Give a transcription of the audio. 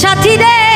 সাথী রে